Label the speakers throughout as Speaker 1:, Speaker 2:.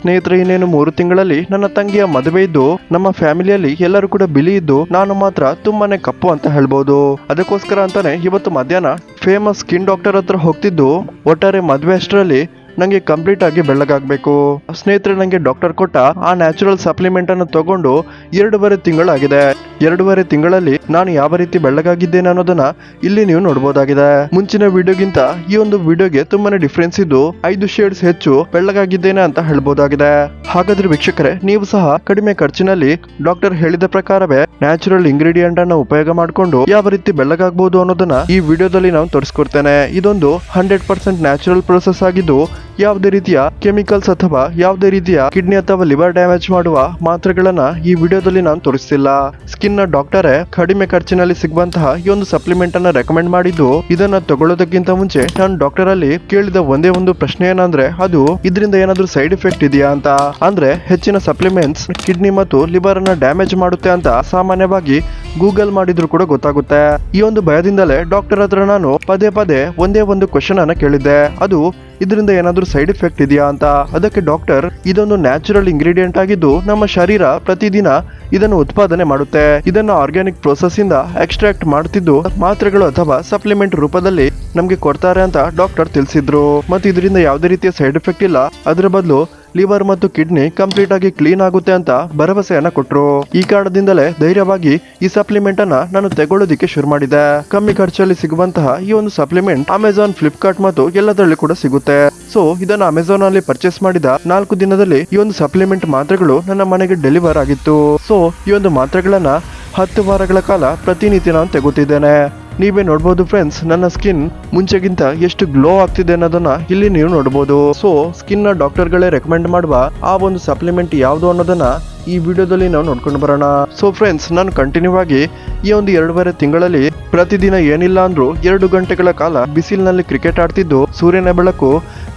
Speaker 1: ಸ್ನೇಹಿತರೆ, ಇನ್ನೇನು ಮೂರು ತಿಂಗಳಲ್ಲಿ ನನ್ನ ತಂಗಿಯ ಮದುವೆ ಇದ್ದು, ನಮ್ಮ ಫ್ಯಾಮಿಲಿಯಲ್ಲಿ ಎಲ್ಲರೂ ಕೂಡ ಬಿಳಿ ಇದ್ದು, ನಾನು ಮಾತ್ರ ತುಂಬಾನೇ ಕಪ್ಪು ಅಂತ ಹೇಳ್ಬೋದು. ಅದಕ್ಕೋಸ್ಕರ ಅಂತಾನೆ ಇವತ್ತು ಮಧ್ಯಾಹ್ನ ಫೇಮಸ್ ಸ್ಕಿನ್ ಡಾಕ್ಟರ್ ಹತ್ರ ಹೋಗ್ತಿದ್ದು, ಒಟ್ಟಾರೆ ಮದುವೆ ಅಷ್ಟರಲ್ಲಿ ನಂಗೆ ಕಂಪ್ಲೀಟ್ ಆಗಿ ಬೆಳ್ಳಗಾಗಬೇಕು. ಸ್ನೇಹಿತರೆ, ನಂಗೆ ಡಾಕ್ಟರ್ ಕೊಟ್ಟ ಆ ನ್ಯಾಚುರಲ್ ಸಪ್ಲಿಮೆಂಟ್ ಅನ್ನು ತಗೊಂಡು ಎರಡೂವರೆ ತಿಂಗಳಾಗಿದೆ. ಎರಡೂವರೆ ತಿಂಗಳಲ್ಲಿ ನಾನು ಯಾವ ರೀತಿ ಬೆಳ್ಳಗಾಗಿದ್ದೇನೆ ಅನ್ನೋದನ್ನ ಇಲ್ಲಿ ನೀವು ನೋಡಬಹುದಾಗಿದೆ ಮುಂಚಿನ ವಿಡಿಯೋಗಿಂತ ಈ ಒಂದು ವಿಡಿಯೋಗೆ ತುಂಬಾನೇ ಡಿಫ್ರೆನ್ಸ್ ಇದ್ದು ಐದು ಶೇಡ್ಸ್ ಹೆಚ್ಚು ಬೆಳ್ಳಗಾಗಿದ್ದೇನೆ ಅಂತ ಹೇಳ್ಬಹುದಾಗಿದೆ ಹಾಗಾದ್ರೆ ವೀಕ್ಷಕರೇ, ನೀವು ಸಹ ಕಡಿಮೆ ಖರ್ಚಿನಲ್ಲಿ ಡಾಕ್ಟರ್ ಹೇಳಿದ ಪ್ರಕಾರವೇ ನ್ಯಾಚುರಲ್ ಇಂಗ್ರೀಡಿಯೆಂಟ್ ಅನ್ನ ಉಪಯೋಗ ಮಾಡಿಕೊಂಡು ಯಾವ ರೀತಿ ಬೆಳ್ಳಗಾಗಬಹುದು ಅನ್ನೋದನ್ನ ಈ ವಿಡಿಯೋದಲ್ಲಿ ನಾವು ತೋರಿಸ್ಕೊಡ್ತೇನೆ. ಇದೊಂದು ಹಂಡ್ರೆಡ್ ಪರ್ಸೆಂಟ್ ನ್ಯಾಚುರಲ್ ಪ್ರೊಸೆಸ್ ಆಗಿದ್ದು ಯಾವುದೇ ರೀತಿಯ ಕೆಮಿಕಲ್ಸ್ ಅಥವಾ ಯಾವುದೇ ರೀತಿಯ ಕಿಡ್ನಿ ಅಥವಾ ಲಿವರ್ ಡ್ಯಾಮೇಜ್ ಮಾಡುವ ಮಾತ್ರೆಗಳನ್ನ ಈ ವಿಡಿಯೋದಲ್ಲಿ ನಾನು ತೋರಿಸ್ತಿಲ್ಲ. ಸ್ಕಿನ್ ನ ಡಾಕ್ಟರೇ ಕಡಿಮೆ ಖರ್ಚಿನಲ್ಲಿ ಸಿಗುವಂತಹ ಈ ಒಂದು ಸಪ್ಲಿಮೆಂಟ್ ಅನ್ನ ರೆಕಮೆಂಡ್ ಮಾಡಿದ್ದು, ಇದನ್ನ ತಗೊಳ್ಳೋದಕ್ಕಿಂತ ಮುಂಚೆ ನಾನು ಡಾಕ್ಟರ್ ಅಲ್ಲಿ ಕೇಳಿದ ಒಂದೇ ಒಂದು ಪ್ರಶ್ನೆ ಏನಂದ್ರೆ, ಅದು ಇದರಿಂದ ಏನಾದ್ರೂ ಸೈಡ್ ಎಫೆಕ್ಟ್ ಇದೆಯಾ ಅಂತ. ಅಂದ್ರೆ ಹೆಚ್ಚಿನ ಸಪ್ಲಿಮೆಂಟ್ಸ್ ಕಿಡ್ನಿ ಮತ್ತು ಲಿವರ್ ಅನ್ನ ಡ್ಯಾಮೇಜ್ ಮಾಡುತ್ತೆ ಅಂತ ಸಾಮಾನ್ಯವಾಗಿ ಗೂಗಲ್ ಮಾಡಿದ್ರು ಕೂಡ ಗೊತ್ತಾಗುತ್ತೆ. ಈ ಒಂದು ಭಯದಿಂದಲೇ ಡಾಕ್ಟರ್ ಹತ್ರ ನಾನು ಪದೇ ಪದೇ ಒಂದೇ ಒಂದು ಕ್ವಶನ್ ಅನ್ನ ಕೇಳಿದ್ದೆ. ಅದು ಇದರಿಂದ ಏನಾದರೂ ಸೈಡ್ ಎಫೆಕ್ಟ್ ಇದೆಯಾ ಅಂತ? ಅದಕ್ಕೆ ಡಾಕ್ಟರ್ ಇದೊಂದು ನ್ಯಾಚುರಲ್ ಇಂಗ್ರೀಡಿಯೆಂಟ್ ಆಗಿದ್ದು ನಮ್ಮ ಶರೀರ ಪ್ರತಿದಿನ ಇದನ್ನು ಉತ್ಪಾದನೆ ಮಾಡುತ್ತೆ. ಇದನ್ನು ಆರ್ಗ್ಯಾನಿಕ್ ಪ್ರೋಸೆಸ್ ಇಂದ ಎಕ್ಸ್ಟ್ರಾಕ್ಟ್ ಮಾಡ್ತಿದ್ದು ಮಾತ್ರೆಗಳು ಅಥವಾ ಸಪ್ಲಿಮೆಂಟ್ ರೂಪದಲ್ಲಿ ನಮಗೆ ಕೊಡ್ತಾರೆ ಅಂತ ಡಾಕ್ಟರ್ ತಿಳಿಸಿದ್ರು. ಮತ್ತು ಇದರಿಂದ ಯಾವುದೇ ರೀತಿಯ ಸೈಡ್ ಎಫೆಕ್ಟ್ ಇಲ್ಲ. ಅದರ ಬದಲು ಲಿವರ್ ಮತ್ತು ಕಿಡ್ನಿ ಕಂಪ್ಲೀಟ್ ಆಗಿ ಕ್ಲೀನ್ ಆಗುತ್ತೆ ಅಂತ ಭರವಸೆಯನ್ನ ಕೊಟ್ರು. ಈ ಕಾರಣದಿಂದಲೇ ಧೈರ್ಯವಾಗಿ ಈ ಸಪ್ಲಿಮೆಂಟ್ ಅನ್ನ ನಾನು ತಗೊಳ್ಳೋದಿಕ್ಕೆ ಶುರು ಮಾಡಿದೆ. ಕಮ್ಮಿ ಖರ್ಚಲ್ಲಿ ಸಿಗುವಂತಹ ಈ ಒಂದು ಸಪ್ಲಿಮೆಂಟ್ ಅಮೆಝಾನ್ ಫ್ಲಿಪ್ಕಾರ್ಟ್ ಮತ್ತು ಎಲ್ಲದರಲ್ಲಿ ಕೂಡ ಸಿಗುತ್ತೆ. ಸೊ ಇದನ್ನ ಅಮೆಝಾನ್ ಅಲ್ಲಿ ಪರ್ಚೇಸ್ ಮಾಡಿದ ನಾಲ್ಕು ದಿನದಲ್ಲಿ ಈ ಒಂದು ಸಪ್ಲಿಮೆಂಟ್ ಮಾತ್ರೆಗಳು ನನ್ನ ಮನೆಗೆ ಡೆಲಿವರ್ ಆಗಿತ್ತು. ಸೊ ಈ ಒಂದು ಮಾತ್ರೆಗಳನ್ನ ಹತ್ತು ವಾರಗಳ ಕಾಲ ಪ್ರತಿನಿತ್ಯ ನಾನು ತೆಗುತ್ತಿದ್ದೇನೆ ನೀವೇ ನೋಡ್ಬೋದು ಫ್ರೆಂಡ್ಸ್ ನನ್ನ ಸ್ಕಿನ್ ಮುಂಚೆಗಿಂತ ಎಷ್ಟು ಗ್ಲೋ ಆಗ್ತಿದೆ ಅನ್ನೋದನ್ನ ಇಲ್ಲಿ ನೀವು ನೋಡ್ಬೋದು. ಸೊ ಸ್ಕಿನ್ನ ಡಾಕ್ಟರ್ಗಳೇ ರೆಕಮೆಂಡ್ ಮಾಡುವ ಆ ಒಂದು ಸಪ್ಲಿಮೆಂಟ್ ಯಾವುದು ಅನ್ನೋದನ್ನ ಈ ವಿಡಿಯೋದಲ್ಲಿ ನಾವು ನೋಡ್ಕೊಂಡು ಬರೋಣ. ಸೊ ಫ್ರೆಂಡ್ಸ್ ನಾನು ಕಂಟಿನ್ಯೂ ಆಗಿ ಈ ಒಂದು ಎರಡೂವರೆ ತಿಂಗಳಲ್ಲಿ ಪ್ರತಿದಿನ ಏನಿಲ್ಲ ಅಂದ್ರು ಎರಡು ಗಂಟೆಗಳ ಕಾಲ ಬಿಸಿಲಿನಲ್ಲಿ ಕ್ರಿಕೆಟ್ ಆಡ್ತಿದ್ದು, ಸೂರ್ಯನ ಬೆಳಕು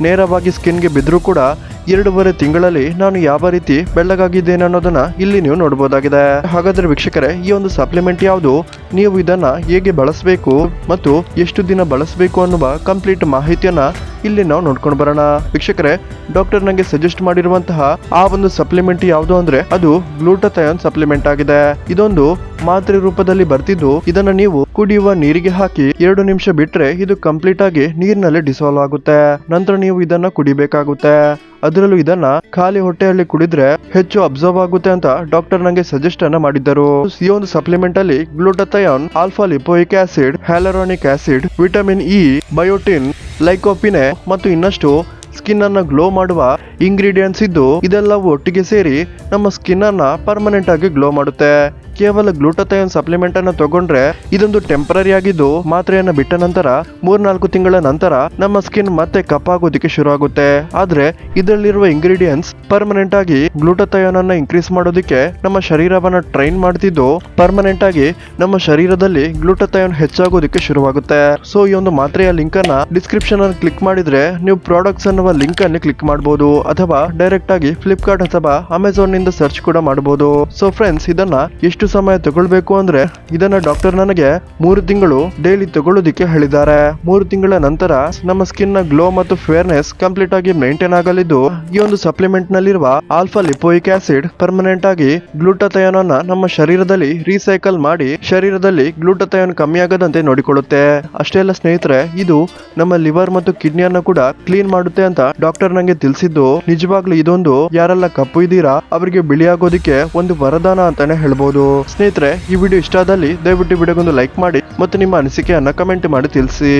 Speaker 1: ನೇರವಾಗಿ ಸ್ಕಿನ್ಗೆ ಬಿದ್ದರೂ ಕೂಡ ಎರಡೂವರೆ ತಿಂಗಳಲ್ಲಿ ನಾನು ಯಾವ ರೀತಿ ಬೆಳ್ಳಗಾಗಿದ್ದೇನೆ ಅನ್ನೋದನ್ನ ಇಲ್ಲಿ ನೀವು ನೋಡಬಹುದಾಗಿದೆ ಹಾಗಾದ್ರೆ ವೀಕ್ಷಕರೇ, ಈ ಒಂದು ಸಪ್ಲಿಮೆಂಟ್ ಯಾವುದು? ನೀವು ಇದನ್ನ ಹೇಗೆ ಬಳಸಬೇಕು ಮತ್ತು ಎಷ್ಟು ದಿನ ಬಳಸಬೇಕು ಅನ್ನುವ ಕಂಪ್ಲೀಟ್ ಮಾಹಿತಿಯನ್ನ ಇಲ್ಲಿ ನಾವು ನೋಡ್ಕೊಂಡು ಬರೋಣ. ವೀಕ್ಷಕರೇ ಡಾಕ್ಟರ್ ನಂಗೆ ಸಜೆಸ್ಟ್ ಮಾಡಿರುವಂತಹ ಆ ಒಂದು ಸಪ್ಲಿಮೆಂಟ್ ಯಾವುದು ಅಂದ್ರೆ ಅದು ಗ್ಲೂಟಥಯಾನ್ ಸಪ್ಲಿಮೆಂಟ್ ಆಗಿದೆ. ಇದೊಂದು ಮಾತ್ರೆ ರೂಪದಲ್ಲಿ ಬರ್ತಿದ್ದು, ಇದನ್ನ ನೀವು ಕುಡಿಯುವ ನೀರಿಗೆ ಹಾಕಿ ಎರಡು ನಿಮಿಷ ಬಿಟ್ರೆ ಇದು ಕಂಪ್ಲೀಟ್ ಆಗಿ ನೀರಿನಲ್ಲಿ ಡಿಸಾಲ್ವ್ ಆಗುತ್ತೆ. ನಂತರ ನೀವು ಇದನ್ನ ಕುಡಿಬೇಕಾಗುತ್ತೆ. ಅದರಲ್ಲೂ ಇದನ್ನ ಖಾಲಿ ಹೊಟ್ಟೆಯಲ್ಲಿ ಕುಡಿದ್ರೆ ಹೆಚ್ಚು ಅಬ್ಸರ್ವ್ ಆಗುತ್ತೆ ಅಂತ ಡಾಕ್ಟರ್ ನಂಗೆ ಸಜೆಸ್ಟ್ ಅನ್ನ ಮಾಡಿದ್ದರು. ಈ ಒಂದು ಸಪ್ಲಿಮೆಂಟ್ ಅಲ್ಲಿ glutathione alpha lipoic acid hyaluronic acid vitamin E biotin lycopene ಮತ್ತು ಇನ್ನಷ್ಟು ಸ್ಕಿನ್ ಅನ್ನ ಗ್ಲೋ ಮಾಡುವ ಇಂಗ್ರೀಡಿಯೆಂಟ್ಸ್ ಇದ್ದು ಇದೆಲ್ಲವೂ ಒಟ್ಟಿಗೆ ಸೇರಿ ನಮ್ಮ ಸ್ಕಿನ್ ಅನ್ನ ಪರ್ಮನೆಂಟ್ ಆಗಿ ಗ್ಲೋ ಮಾಡುತ್ತೆ. ಕೇವಲ ಗ್ಲೂಟಥಯಾನ್ ಸಪ್ಲಿಮೆಂಟ್ ಅನ್ನ ತಗೊಂಡ್ರೆ ಇದೊಂದು ಟೆಂಪರರಿ ಆಗಿದ್ದು ಮಾತ್ರೆಯನ್ನ ಬಿಟ್ಟ ನಂತರ ಮೂರ್ನಾಲ್ಕು ತಿಂಗಳ ನಂತರ ನಮ್ಮ ಸ್ಕಿನ್ ಮತ್ತೆ ಕಪ್ಪಾಗೋದಿಕ್ಕೆ ಶುರು ಆಗುತ್ತೆ ಆದ್ರೆ ಇದರಲ್ಲಿರುವ ಇಂಗ್ರೀಡಿಯೆಂಟ್ಸ್ ಪರ್ಮನೆಂಟ್ ಆಗಿ ಗ್ಲೂಟಥಯಾನ್ ಅನ್ನ ಇನ್ಕ್ರೀಸ್ ಮಾಡೋದಿಕ್ಕೆ ನಮ್ಮ ಶರೀರವನ್ನ ಟ್ರೈನ್ ಮಾಡ್ತಿದ್ದು ಪರ್ಮನೆಂಟ್ ಆಗಿ ನಮ್ಮ ಶರೀರದಲ್ಲಿ ಗ್ಲೂಟಥಯಾನ್ ಹೆಚ್ಚಾಗೋದಿಕ್ಕೆ ಶುರುವಾಗುತ್ತೆ. ಸೊ ಈ ಒಂದು ಮಾತ್ರೆಯ ಲಿಂಕ್ ಅನ್ನ ಡಿಸ್ಕ್ರಿಪ್ಷನ್ ಅನ್ನು ಕ್ಲಿಕ್ ಮಾಡಿದ್ರೆ ನೀವು ಪ್ರಾಡಕ್ಟ್ಸ್ ಅನ್ನುವ ಲಿಂಕ್ ಅನ್ನು ಕ್ಲಿಕ್ ಮಾಡಬಹುದು ಅಥವಾ ಡೈರೆಕ್ಟ್ ಆಗಿ ಫ್ಲಿಪ್ಕಾರ್ಟ್ ಅಥವಾ ಅಮೆಝಾನ್ನಿಂದ ಸರ್ಚ್ ಕೂಡ ಮಾಡಬಹುದು ಸೊ ಫ್ರೆಂಡ್ಸ್ ಇದನ್ನ ಎಷ್ಟು ಸಮಯ ತಗೊಳ್ಬೇಕು ಅಂದ್ರೆ ಇದನ್ನ ಡಾಕ್ಟರ್ ನನಗೆ ಮೂರು ತಿಂಗಳು ಡೈಲಿ ತಗೊಳ್ಳೋದಿಕ್ಕೆ ಹೇಳಿದ್ದಾರೆ. ಮೂರು ತಿಂಗಳ ನಂತರ ನಮ್ಮ ಸ್ಕಿನ್ನ ಗ್ಲೋ ಮತ್ತು ಫೇರ್ನೆಸ್ ಕಂಪ್ಲೀಟ್ ಆಗಿ ಮೇಂಟೈನ್ ಆಗಲಿದ್ದು, ಈ ಒಂದು ಸಪ್ಲಿಮೆಂಟ್ ನಲ್ಲಿರುವ ಆಲ್ಫಾ ಲಿಪೋಯಿಕ್ ಆಸಿಡ್ ಪರ್ಮನೆಂಟ್ ಆಗಿ ಗ್ಲೂಟಥಯಾನ್ ಅನ್ನ ನಮ್ಮ ಶರೀರದಲ್ಲಿ ರೀಸೈಕಲ್ ಮಾಡಿ ಶರೀರದಲ್ಲಿ ಗ್ಲೂಟಥಯಾನ್ ಕಮ್ಮಿ ಆಗದಂತೆ ನೋಡಿಕೊಳ್ಳುತ್ತೆ. ಅಷ್ಟೇ ಅಲ್ಲ ಸ್ನೇಹಿತರೆ, ಇದು ನಮ್ಮ ಲಿವರ್ ಮತ್ತು ಕಿಡ್ನಿ ಅನ್ನ ಕೂಡ ಕ್ಲೀನ್ ಮಾಡುತ್ತೆ ಅಂತ ಡಾಕ್ಟರ್ ನಂಗೆ ತಿಳಿಸಿದ್ದು. ನಿಜವಾಗ್ಲೂ ಇದೊಂದು ಯಾರೆಲ್ಲ ಕಪ್ಪು ಇದ್ದೀರಾ, ಅವರಿಗೆ ಬಿಳಿಯಾಗೋದಿಕ್ಕೆ ಒಂದು ವರದಾನ ಅಂತಾನೆ ಹೇಳ್ಬೋದು. ಸ್ನೇಹಿತರೆ, ಈ ವಿಡಿಯೋ ಇಷ್ಟ ಆದಲ್ಲಿ ದಯವಿಟ್ಟು ವಿಡಿಯೋಗೊಂದು ಲೈಕ್ ಮಾಡಿ ಮತ್ತು ನಿಮ್ಮ ಅನಿಸಿಕೆಯನ್ನು ಕಮೆಂಟ್ ಮಾಡಿ ತಿಳಿಸಿ.